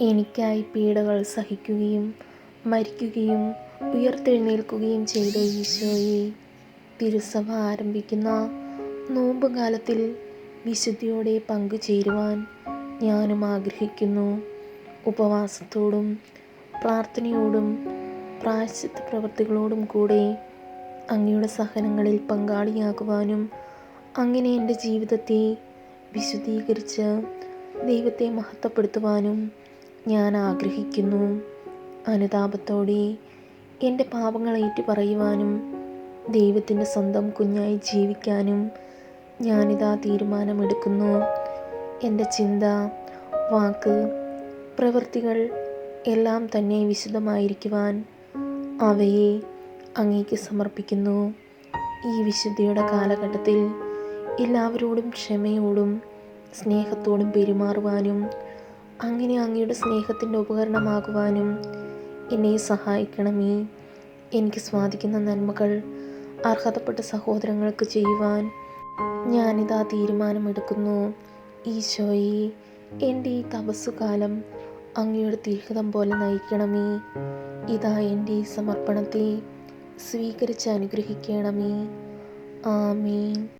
എനിക്കായി പീഡകൾ സഹിക്കുകയും മരിക്കുകയും ഉയർത്തെഴുന്നേൽക്കുകയും ചെയ്ത ഈശോയെ തിരുസഭ ആരംഭിക്കുന്ന നോമ്പുകാലത്തിൽ വിശുദ്ധിയോടെ പങ്കുചേരുവാൻ ഞാനും ആഗ്രഹിക്കുന്നു. ഉപവാസത്തോടും പ്രാർത്ഥനയോടും പ്രായശ്ചിത്ത പ്രവൃത്തികളോടും കൂടെ അങ്ങയുടെ സഹനങ്ങളിൽ പങ്കാളിയാകുവാനും അങ്ങനെ എന്റെ ജീവിതത്തെ വിശുദ്ധീകരിച്ച് ദൈവത്തെ മഹത്വപ്പെടുത്തുവാനും ഞാൻ ആഗ്രഹിക്കുന്നു അനുതാപത്തോടെ എന്റെ പാപങ്ങൾ ഏറ്റു പറയുവാനും ദൈവത്തിന്റെ സ്വന്തം കുഞ്ഞായി ജീവിക്കാനും ഞാനിതാ തീരുമാനമെടുക്കുന്നു. എന്റെ ചിന്ത വാക്ക് പ്രവൃത്തികൾ എല്ലാം തന്നെ വിശുദ്ധമായിരിക്കുവാൻ അവയെ അങ്ങേക്ക് സമർപ്പിക്കുന്നു. ഈ വിശുദ്ധിയുടെ കാലഘട്ടത്തിൽ എല്ലാവരോടും ക്ഷമയോടും സ്നേഹത്തോടും പെരുമാറുവാനും അങ്ങനെ അങ്ങയുടെ സ്നേഹത്തിന്റെ ഉപകരണമാകുവാനും എന്നെ സഹായിക്കണമേ. എനിക്ക് സ്വാധിക്കുന്ന നന്മകൾ അർഹതപ്പെട്ട സഹോദരങ്ങൾക്ക് ചെയ്യുവാൻ ഞാനിതാ തീരുമാനമെടുക്കുന്നു. ഈശോയെ എന്റെ ഈ തപസ്സുകാലം അങ്ങയുടെ തീഹിതം പോലെ നയിക്കണമേ. ഇതാ എന്റെ ഈ സമർപ്പണത്തെ സ്വീകരിച്ച് അനുഗ്രഹിക്കണമേ. ആമേൻ.